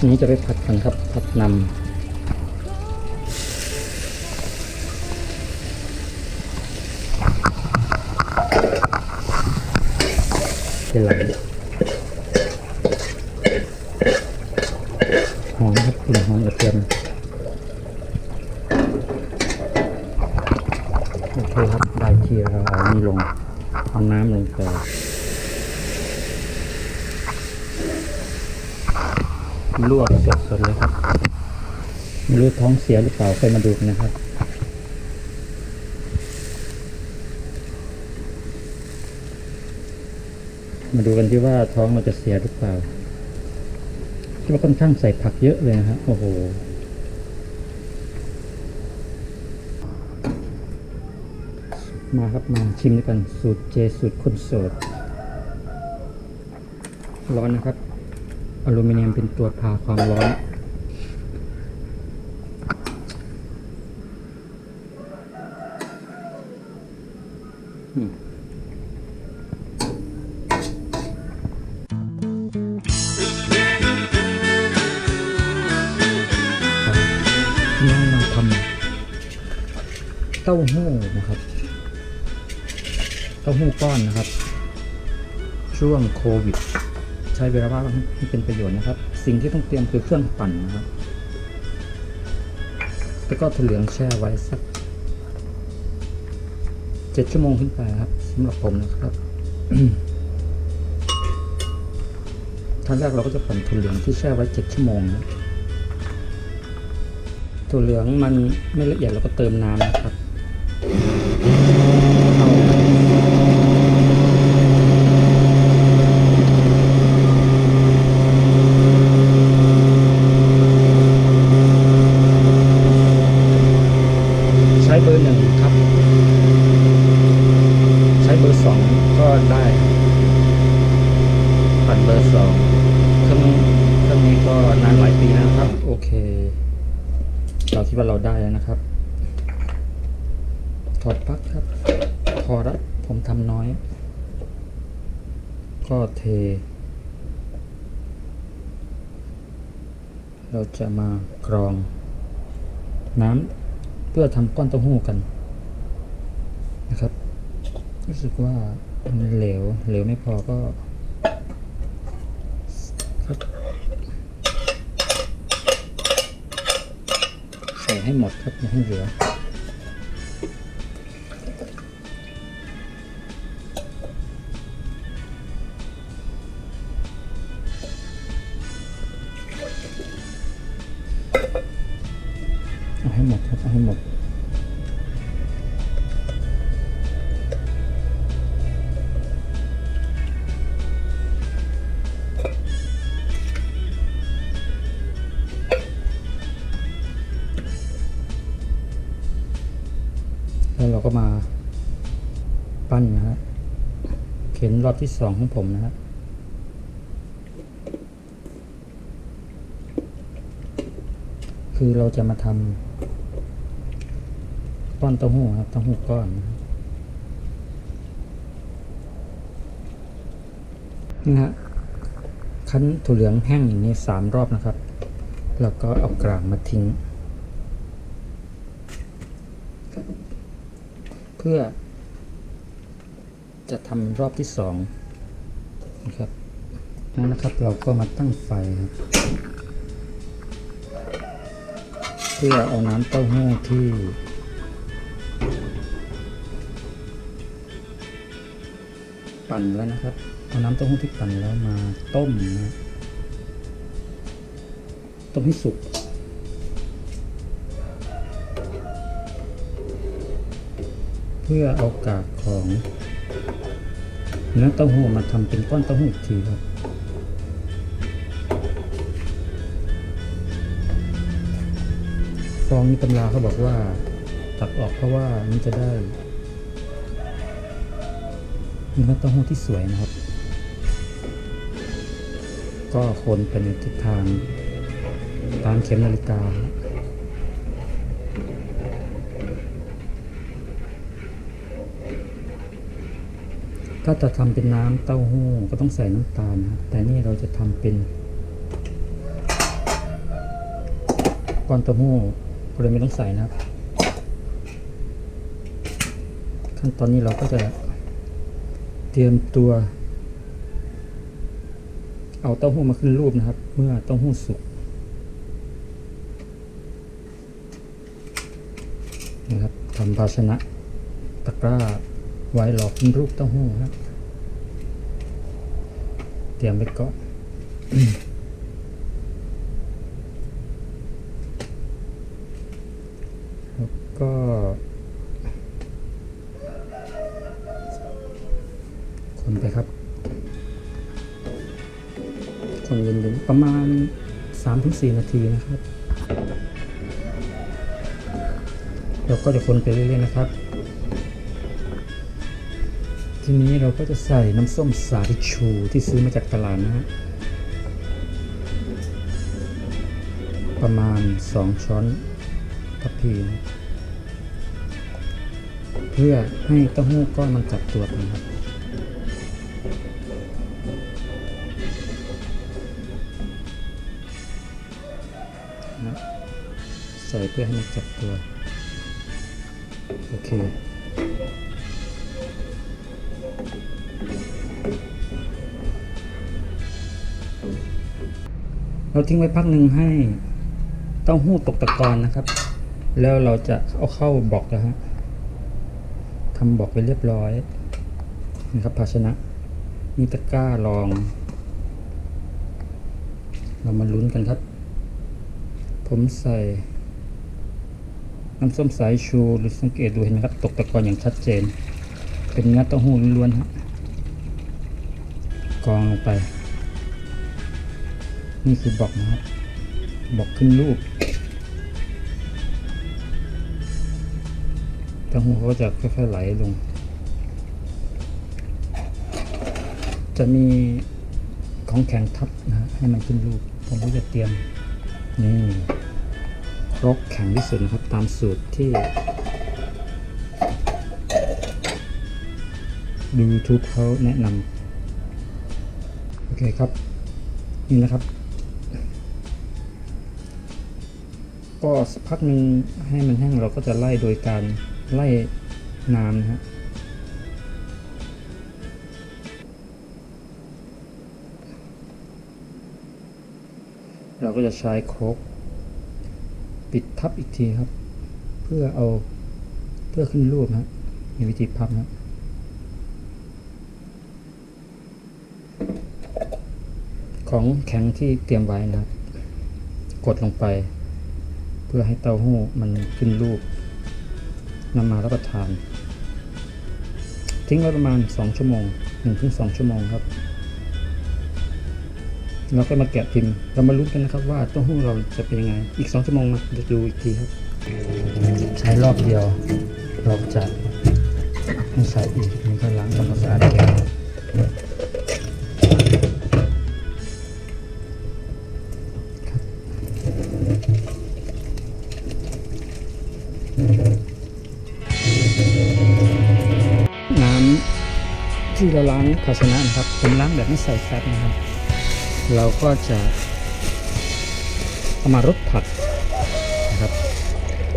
อันนี้จะไปผัดกันครับ ผัดนำเป็นไรหอมครับกลิ่นหอมกระเทียมโอเคครับ ได้ที่เราเอานี่ลง เอาน้ำลงไปลวกสดๆเลยครับ ไม่รู้ท้ องเสียหรือเปล่าค่อยมาดูนนะครับมาดูกันที่ว่าท้องเราจะเสียหรือเปล่าที่ว่าค่อนข้างใส่ผักเยอะเลยนะฮะโอ้โหมาครับมาชิมด้วยกันสูตรเจสูตรคนโสดร้อนนะครับอลูมิเนียมเป็นตัวพาความร้อน วงโควิด ใช้เวลาว่างให้เป็นประโยชน์นะครับ สิ่งที่ต้องเตรียมคือเครื่องปั่นนะครับ แล้วก็ถั่วเหลืองแช่ไว้สักเจ็ดชั่วโมงขึ้นไปครับสำหรับผมนะครับท่านแรกเราก็จะปั่นถั่วเหลืองที่แช่ไว้เจ็ดชั่วโมงนะถั่วเหลืองมันไม่ละเอียดเราก็เติมน้ำนะครับเอาใช้เบอร์หนึ่งครับ ใช้เบอร์สองก็ได้ปั่นเบอร์สองเครื่องเครื่องนี้ก็นานหลายปีแล้วนะครับ โอเค เราคิดว่าเราได้แล้วนะครับ ถอดปลั๊กครับ พอละผมทำน้อย ก็เท เราจะมากรอง น้ำเพื่อทำก้อนเต้าหู้กันนะครับ รู้สึกว่ามันเหลว เหลวไม่พอก็ใส่ให้หมดครับอย่าให้เหลือ เราก็มาปั้นนะฮะเข็นรอบที่สองของผมนะฮะคือเราจะมาทำก้อนเต้าหู้ครับเต้าหู้ก้อนนะนี่ฮะคั้นถั่วเหลืองแห้งอย่างนี้สามรอบนะครับ แล้วก็เอากลางมาทิ้ง เพื่อ จะทำรอบที่สองนะครับนั่นนะครับเราก็มาตั้งไฟครับ เพื่อเอาน้ำเต้าหู้ที่ปั่นแล้วนะครับ เอาน้ำเต้าหู้ที่ปั่นแล้วมาต้มนะ ต้มให้สุก พื่อเอากากของเนื้อเต้าหู้มาทำเป็นก้อนเต้าหู้อีกทีครับฟองนี้ตำราเขาบอกว่า ตักออกเพราะว่ามันจะได้เนื้อเต้าหู้ที่สวยนะครับ ก็คนไปในทิศทางตามเข็มนาฬิกา ถ้าจะทำเป็นน้ำเต้าหู้ก็ต้องใส่น้ำตาลนะครับ แต่นี่เราจะทำเป็นก้อนเต้าหู้ก็เลยไม่ต้องใส่นะครับ ขั้นตอนนี้เราก็จะเตรียมตัว เอาเต้าหู้มาขึ้นรูปนะครับ เมื่อเต้าหู้สุกนะครับทำภาชนะตะกร้า ไว้รอขึ้นรูปเต้าหู้ครับ เตรียมไว้ก่อนแล้วก็คนไปครับ คนเย็นๆประมาณ 3-4 นาทีนะครับเราก็จะคนไปเรื่อยๆนะครับ ทีนี้เราก็จะใส่น้ำส้มสายชูที่ซื้อมาจากตลาดนะฮะประมาณ 2 ช้อนทัพพีนะเพื่อให้เต้าหู้ก้อนมันจับตัวกันครับนะใส่เพื่อให้มันจับตัว โอเค เราทิ้งไว้พักหนึ่งให้เต้าหู้ตกตะกอนนะครับ แล้วเราจะเอาเข้าบอกแล้วฮะทำบอกไปเรียบร้อยนะครับภาชนะ มีตะกร้ารอง เรามาลุ้นกันครับ ผมใส่น้ำส้มสายชูหรือสังเกตดูเห็นไหมครับ ตกตะกอนอย่างชัดเจน เป็นเนื้อเต้าหู้ล้วนๆฮะกองลงไป นี่คือบอกนะครับบอกขึ้นรูปเต้าหู้เขาก็จะค่อยๆไหลลง จะมีของแข็งทับนะให้มันขึ้นรูป ผมก็จะเตรียมนี่รกแข็งที่สุดนะครับตามสูตรที่ดู YouTube เขาแนะนำโอเคครับ นี่นะครับ ก็สักพักหนึ่งให้มันแห้งเราก็จะไล่โดยการไล่น้ำนะฮะเราก็จะใช้โคกปิดทับอีกทีครับ เพื่อเอาเพื่อขึ้นรูปนะมีวิธีพับนะของแข็งที่เตรียมไว้นะครับกดลงไป เพื่อให้เต้าหู้มันขึ้นรูปนำมารับประทาน ทิ้งไว้ประมาณ 2 ชั่วโมง1-2ชั่วโมงครับเราก็มาแกะพิมพ์เรามาลุ้นกันนะครับว่าเต้าหู้เราจะเป็นยังไง อีก 2 ชั่วโมงมาดูอีกทีครับ ใช้รอบเดียวเราจะไม่ใช้อีกนี่ก็ล้างทำความสะอาดแกะ ที่เราล้างภาชนะนะครับ ผมล้างแบบไม่ใส่แฟตนะครับ เราก็จะเอามารดผักนะครับ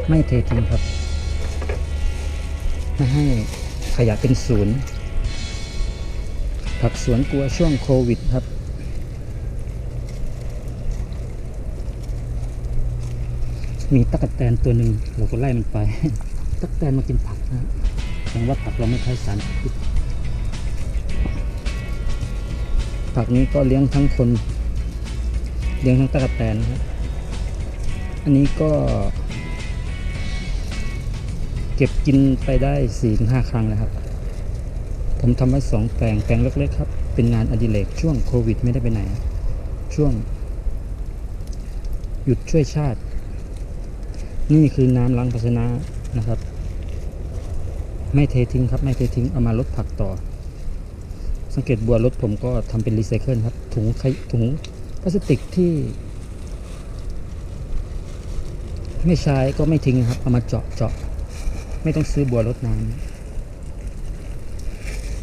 ไม่เททิ้งครับไม่ให้ขยะเป็นศูนย์ ผักสวนกลัวช่วงโควิดครับมีตะกแตนตัวหนึ่งเราก็ไล่มันไป ตะกแตนมากินผักนะแสดงว่าผักเราไม่ใช้สารพิษ ผักนี้ก็เลี้ยงทั้งคน เลี้ยงทั้งตะกแตนครับอันนี้ก็ เก็บกินไปได้สี่ถึงห้าครั้งนะครับ ผมทำไว้สองแปลงแปลงเล็กๆครับ เป็นงานอดิเรกช่วงโควิดไม่ได้ไปไหน ช่วง หยุดช่วยชาติ นี่คือน้ำล้างภาชนะนะครับ ไม่เททิ้งครับ ไม่เททิ้งเอามาลดผักต่อ สังเกตบัวรถผมก็ทำเป็นรีไซเคิลครับ ถุงไขถุงพลาสติกที่ ไม่ใช้ก็ไม่ทิ้งครับ เอามาเจาะเจาะไม่ต้องซื้อบัวรดน้ำ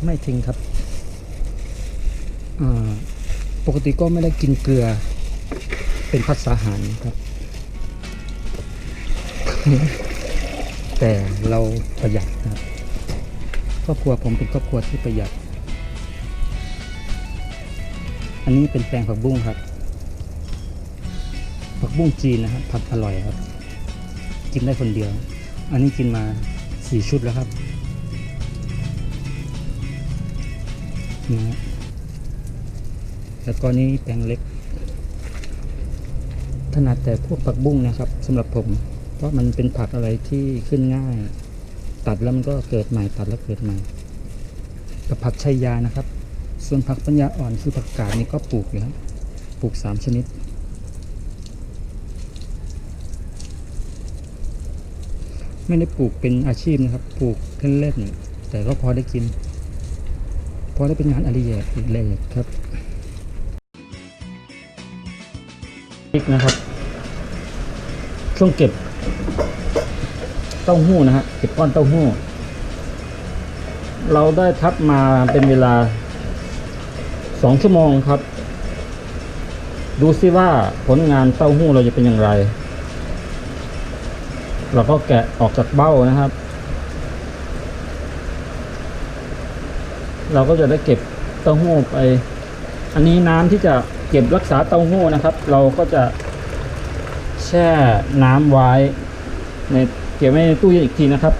ไม่ทิ้งครับปกติก็ไม่ได้กินเกลือ เป็นพัดสาหารครับ แต่เราประหยัดนะครับครอบครัวผมเป็นครอบครัวที่ประหยัด อันนี้เป็นแปลงผักบุ้งครับ ผักบุ้งจีนนะครับผัดอร่อยครับ กินได้คนเดียว อันนี้กินมาสี่ชุดแล้วครับนี่ฮะแล้วก็นี้แปลงเล็ก ถนัดแต่พวกผักบุ้งนะครับสำหรับผม เพราะมันเป็นผักอะไรที่ขึ้นง่าย ตัดแล้วมันก็เกิดใหม่ตัดแล้วเกิดใหม่กับผักชัยยานะครับ ส่วนผักปัญญาอ่อนคือผักกาดนี่ก็ปลูกอยู่ครับปลูกสามชนิด ไม่ได้ปลูกเป็นอาชีพนะครับ ปลูกเล่นๆแต่ก็พอได้กิน พอได้เป็นงานอดิเรกอีกเลยครับพริกนะครับ ช่วงเก็บ เต้าหู้นะฮะเก็บก้อนเต้าหู้ เราได้ทับมาเป็นเวลา สองชั่วโมงครับ ดูซิว่าผลงานเต้าหู้เราจะเป็นอย่างไร เราก็แกะออกจากเบ้านะครับ เราก็จะได้เก็บเต้าหู้ไป อันนี้น้ำที่จะเก็บรักษาเต้าหู้นะครับ เราก็จะแช่น้ำไว้ในเก็บไว้ในตู้เย็นอีกทีนะครับ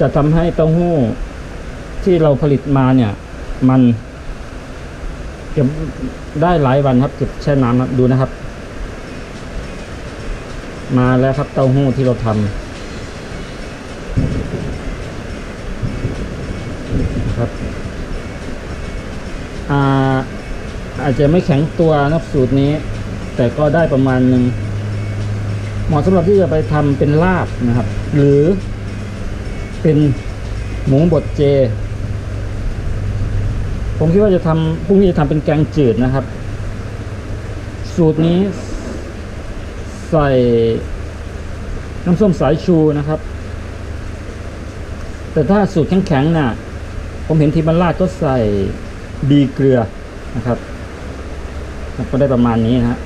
จะทำให้เต้าหู้ที่เราผลิตมาเนี่ย มัน เก็บได้หลายวันครับ เก็บแช่น้ำนะดูนะครับ มาแล้วครับเต้าหู้ที่เราทำนะครับอาอาจจะไม่แข็งตัวนับสูตรนี้ แต่ก็ได้ประมาณหนึ่งเหมาะสำหรับที่จะไปทำเป็นลาบนะครับ หรือเป็นหมูบดเจ ผมคิดว่าจะทำพรุ่งนี้จะทำเป็นแกงจืดนะครับ สูตรนี้ใส่น้ำส้มสายชูนะครับ แต่ถ้าสูตรแข็งๆน่ะ ผมเห็นที่บรรลาดก็ใส่บีเกลือนะครับ ก็ได้ประมาณนี้นะฮะ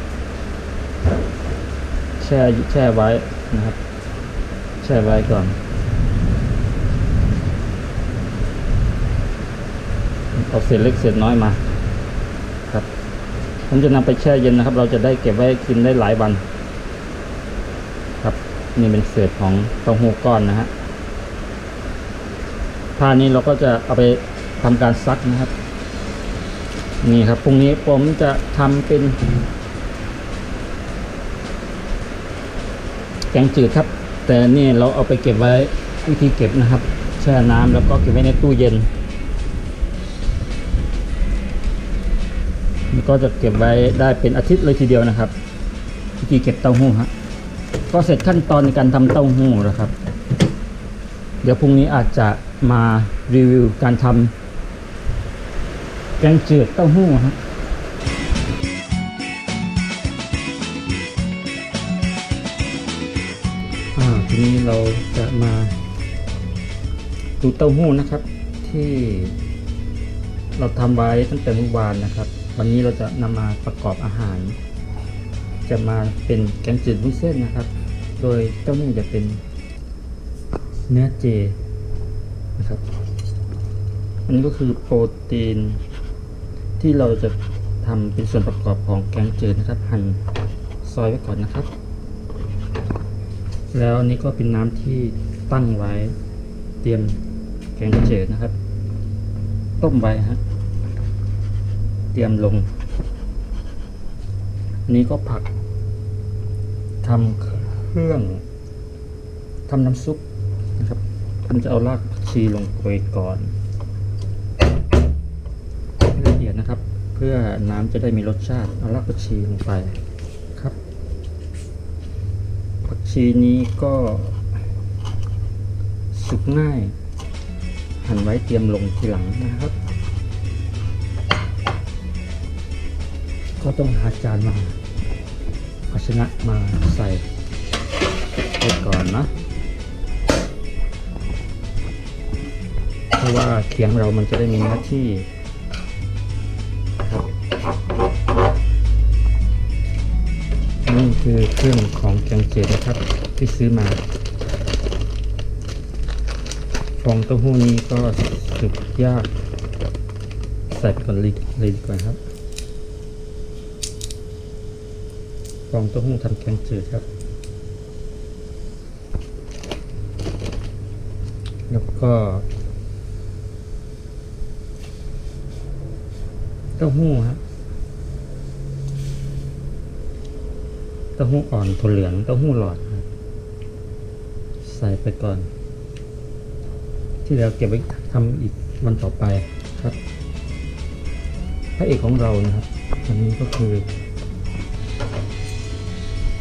แช่แช่ไว้นะครับ แช่ไว้ก่อน เอาเศษเล็กเศษน้อยมาครับผมจะนำไปแช่เย็นนะครับ เราจะได้เก็บไว้กินได้หลายวัน ครับ นี่เป็นเศษของเต้าหู้ก้อนนะฮะผ้านี้เราก็จะเอาไปทำการซักนะครับ นี่ครับพรุ่งนี้ผมจะทำเป็น แกงจืดครับ แต่นี่เราเอาไปเก็บไว้วิธีเก็บนะครับ แช่น้ำแล้วก็เก็บไว้ในตู้เย็น ก็จะเก็บไว้ได้เป็นอาทิตย์เลยทีเดียวนะครับวิธีเก็บเต้าหู้ฮะก็เสร็จขั้นตอนในการทำเต้าหู้แล้วครับ เดี๋ยวพรุ่งนี้อาจจะมารีวิวการทำแกงจืดเต้าหู้ฮะอ่าทีนี้เราจะมาดูเต้าหู้นะครับ ที่เราทำไว้ตั้งแต่เมื่อวานนะครับ วันนี้เราจะนำมาประกอบอาหาร จะมาเป็นแกงจืดวุ้นเส้นนะครับ โดยเต้าหู้จะเป็นเนื้อเจนะครับ อันนี้ก็คือโปรตีน ที่เราจะทำเป็นส่วนประกอบของแกงจืดนะครับ หั่นซอยไว้ก่อนนะครับ แล้วนี้ก็เป็นน้ำที่ตั้งไว้เตรียมแกงจืดนะครับ ต้มไว้ฮะ เตรียมลง นี้ก็ผักทำเครื่องทำน้ำซุปนะครับผมจะเอารากผักชีลงไปก่อนละเอียดนะครับ เพื่อน้ำจะได้มีรสชาติเอารากผักชีลงไปครับ ผักชีนี้ก็สุกง่าย หั่นไว้เตรียมลงทีหลังนะครับ ก็ต้องหาจานมาภาชนะมาใส่ไว้ก่อนนะเพราะว่าเคียงเรามันจะได้มีหน้าที่ครับนี่คือเครื่องของแกงเจดนะครับ ที่ซื้อมาฟองเต้าหู้นี้ก็สึกยากใส่ไปก่อนลยเลยดีกว่าครับ องเต้าหู้ทำแกงจืดครับ แล้วก็เต้าหู้ครับเต้าหู้อ่อนถั่วเหลืองเต้าหู้หลอด ใส่ไปก่อน ที่แล้วเก็บไว้ทำอีกวันต่อไปครับพระเอกของเรานะครับอันนี้ก็คือ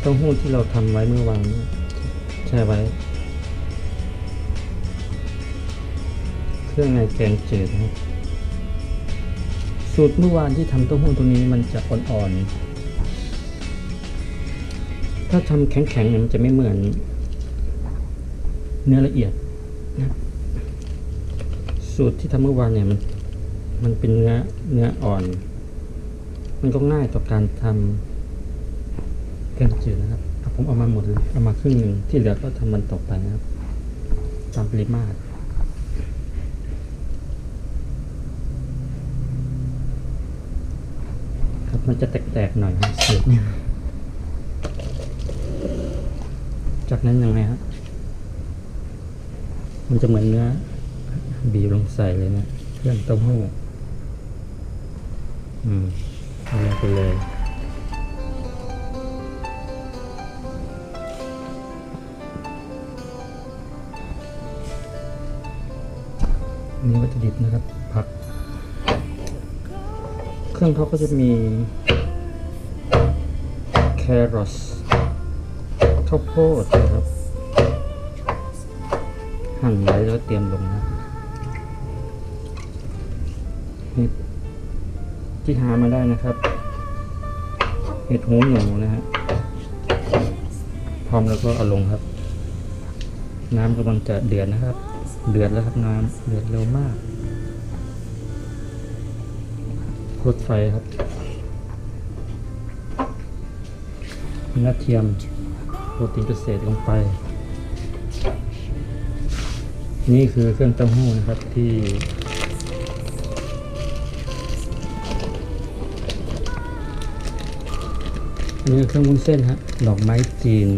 เต้าหู้ที่เราทำไว้เมื่อวานนี้แช่ไว้ เครื่องในแกงจืดนะสูตรเมื่อวานที่ทำเต้าหู้ตัวนี้มันจะอ่อนๆ ถ้าทำแข็งๆเนี่ยมันจะไม่เหมือน เนื้อละเอียดนะสูตรที่ทำเมื่อวานเนี่ยมัน มันเป็นเนื้อเนื้ออ่อน มันก็ง่ายต่อการทำ แกงจืดนะครับผมเอามาหมดเลยเอามาครึ่งหนึ่งที่เหลือก็ทำมันต่อไปนะครับ ตามปริมาตรครับมันจะแตกๆหน่อยครับสูตรเนี่ยจากนั้นยังไงครับมันจะเหมือนเนื้อบีบลงใส่เลยนะเครื่องเต้าหู้อืมเอาลงไปเลย นี่วัตถุดิบนะครับผัก เครื่องเขาก็จะมีแครอทข้าวโพดนะครับ หั่นไว้แล้วเตรียมลงนะเห็ดที่หามาได้นะครับ เห็ดหูหนูนะฮะพร้อมแล้วก็เอาลงครับ น้ำกำลังจะเดือดนะครับ เดือดแล้วครับน้ำเดือดเร็วมาก รถไฟครับเนื้อเทียมโปรตีนเกษตรลงไป นี่คือเครื่องเต้าหู้นะครับที่นี่เครื่องวุ้นเส้นฮะดอกไม้จีน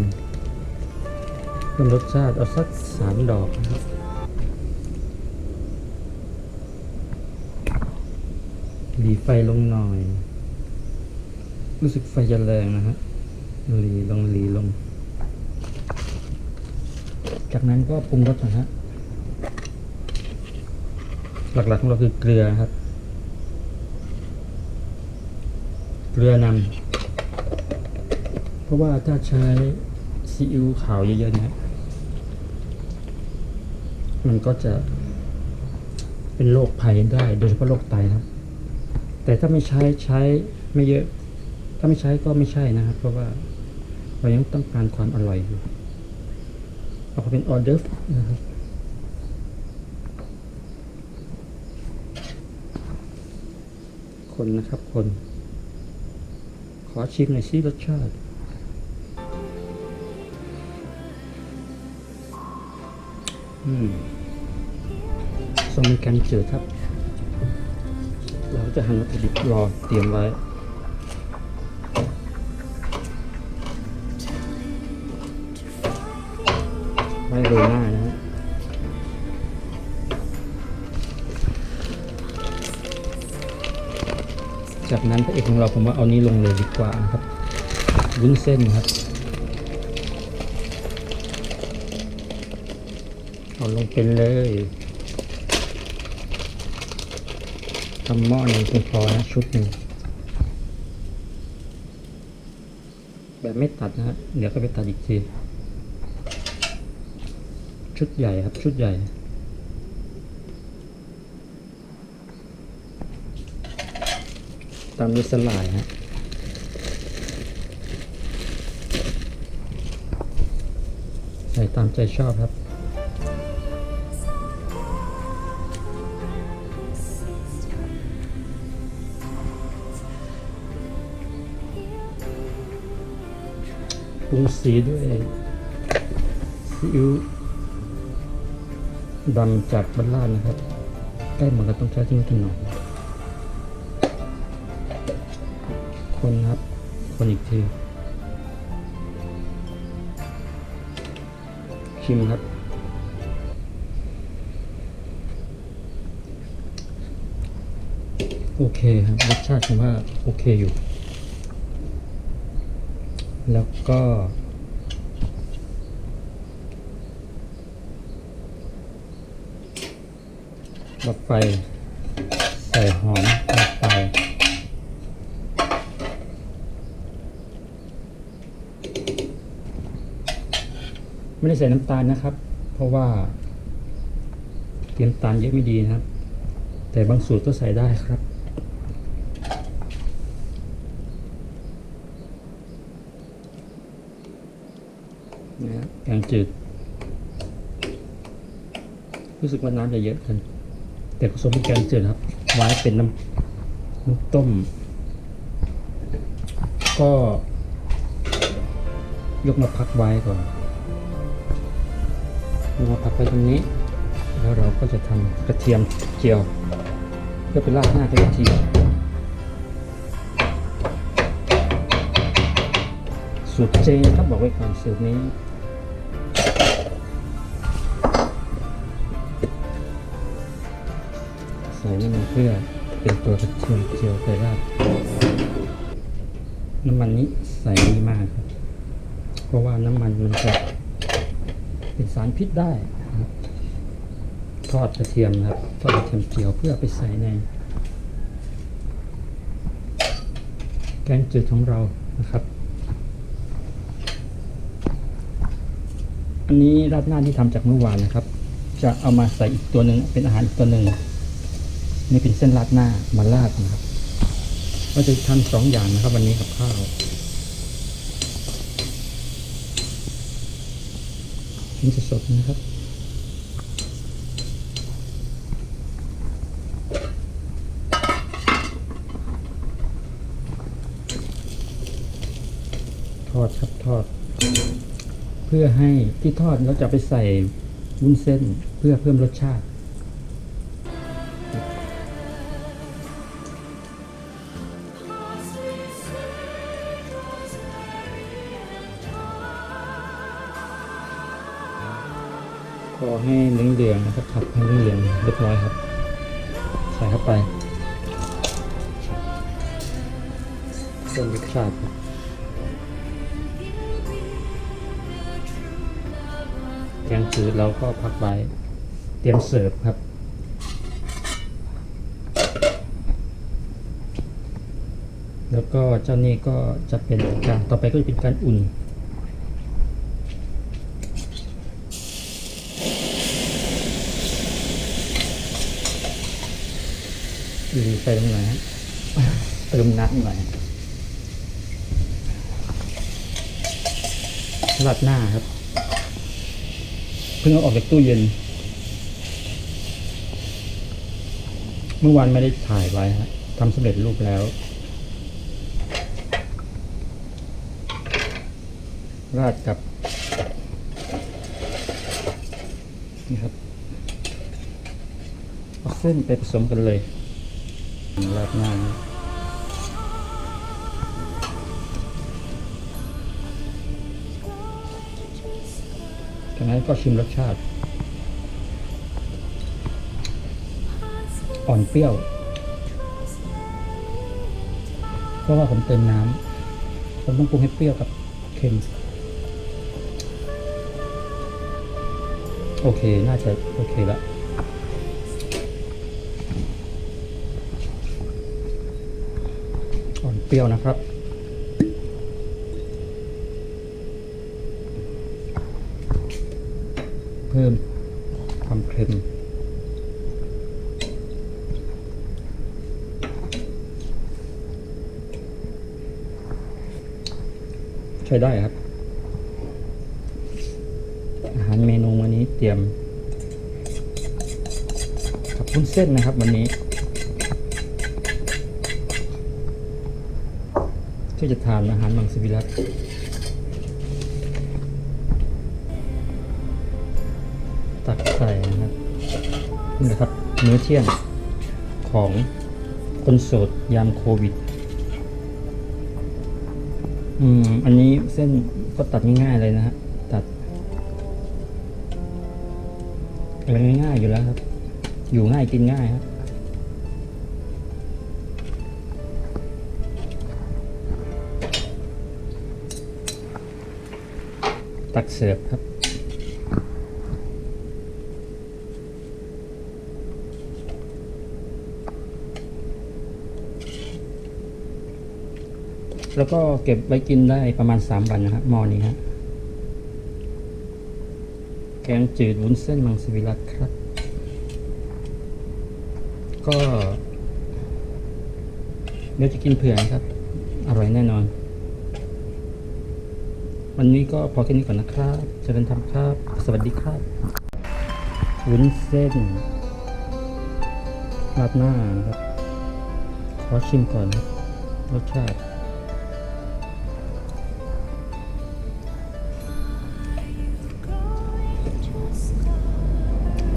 เพิ่มรสชาติเอาสักสามดอกนะครับ หลี ไฟลงหน่อย รู้สึกไฟจะแรงนะฮะหลีลงหลีลง จากนั้นก็ปรุงรสนะฮะหลักๆของเราคือเกลือครับ เกลือนำเพราะว่าถ้าใช้ซีอิ๊วขาวเยอะๆเนี่ยมันก็จะเป็นโรคภัยได้ โดยเฉพาะโรคไตนะครับ แต่ถ้าไม่ใช้ใช้ไม่เยอะ ถ้าไม่ใช้ก็ไม่ใช่นะครับ เพราะว่าเรายังต้องการความอร่อยอยู่เอาเป็นออเดอร์นะครับคนนะครับคน ขอชิมหน่อยสิรสชาติอืมสมแกงจืดครับ จะหั่นวัตถุดิบรอเตรียมไว้ ไว้โรยหน้านะฮะจากนั้นพระเอกของเราผมว่าเอานี้ลงเลยดีกว่านะครับวุ้นเส้นครับ เอาลงเป็นเลย ทำหม้อหนึ่งเพียงพอนะชุดหนึ่งแบบไม่ตัดนะฮะเดี๋ยวก็ไปตัดอีกที ชุดใหญ่ครับชุดใหญ่ ตามด้วยสลายฮะใส่ตามใจชอบครับ ปรุงสีด้วยซีอิ๊วดำจากบ้านลาดนะครับใกล้เหมือนกับต้องใช้ที่ถนนคนครับ คนอีกทีชิมครับโอเคครับรสชาติผมว่าโอเคอยู่ แล้วก็ดับไฟใส่หอมลงไปไม่ได้ใส่น้ำตาลนะครับ เพราะว่าเตรียมน้ำตาลเยอะไม่ดีนะครับ แต่บางสูตรก็ใส่ได้ครับ นะฮะแกง จืด รู้สึกว่าน้ำจะเยอะกัน แต่ผสมเป็นแกงจืดครับ ไว้เป็นน้ำน้ำต้ม ก็ ยกมาพักไว้ก่อนยกมาพักไว้ตรงนี้ แล้วเราก็จะทำกระเทียมเจียว เพื่อเป็นรากหน้ากระเทียมสูตรเจนครับบอกไว้ก่อนสูตรนี้ ส่น้ำมันเพื่อเป็นตัวกระเทียมเจียวไปราดน้ำมันนี้ใส่ดีมากครับ เพราะว่าน้ำมันมันจะเป็นสารพิษได้นะครับทอดกระเทียมนะครับทอดกระเทียมเจียวเพื่อไปใส่ใน แกงจืดของเรานะครับ อันนี้ราดหน้าที่ทำจากเมื่อวานนะครับ จะเอามาใส่อีกตัวหนึ่งเป็นอาหารอีกตัวหนึ่ง นี่เป็นเส้นราดหน้ามาราดนะครับก็จะทำสองอย่างนะครับ วันนี้กับข้าวกินสดๆนะครับทอดครับทอด เพื่อให้ที่ทอดเราจะไปใส่วุ้นเส้นเพื่อเพิ่มรสชาติ ให้เหลืองๆนะครับผัดให้เหลืองๆเรียบร้อยครับ ใส่เข้าไปเพิ่มรสชาติครับแกงจืดเราก็พักไว้เตรียมเสิร์ฟครับแล้วก็เจ้านี่ก็จะเป็นการต่อไปก็จะเป็นการอุ่น อืมใส่ตรงไหนฮะเติมน้ำหน่อยราดหน้าครับ เพิ่งเอาออกจากตู้เย็น เมื่อวานไม่ได้ถ่ายไว้ฮะทำสำเร็จรูปแล้ว ราดกับนี่ครับเอาเส้นไปผสมกันเลย ราดหน้าจากนั้นก็ชิมรสชาติ อ่อนเปรี้ยว เพราะว่าผมเติมน้ำ ผมต้องปรุงให้เปรี้ยวกับเค็ม โอเค น่าจะโอเคแล้ว เปรี้ยวนะครับ เพิ่มความเค็มใช้ได้ครับ อาหารเมนูวันนี้เตรียมกับพุ้นเส้นนะครับวันนี้ ที่อจะทานอาหารมังสวิรัตตักใส่นะครับนี่นะครับมื้อเที่ยงของคนโสดยามโควิด อืม อันนี้เส้นก็ตัดง่ายๆเลยนะฮะ ตัดอะไรง่ายๆอยู่แล้วครับ อยู่ง่ายกินง่ายครับ ตักเสิร์ฟครับ แล้วก็เก็บไว้กินได้ประมาณสามวันนะครับหม้อนี้ฮะแกงจืดวุ้นเส้นมังสวิรัตครับ ก็เดี๋ยวจะกินเผื่อครับ อร่อยแน่นอน วันนี้ก็พอแค่นี้ก่อนนะครับเจริญธรรมครับ สวัสดีครับวุ้นเส้นราดหน้านะครับ ขอชิมก่อนครับรสชาติ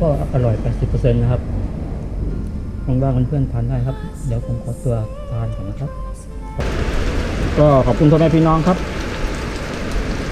ก็อร่อย 80%นะครับว่างๆเพื่อนๆทานได้ครับ เดี๋ยวผมขอตัวทานก่อนนะครับ ก็ขอบคุณพ่อแม่พี่น้องครับ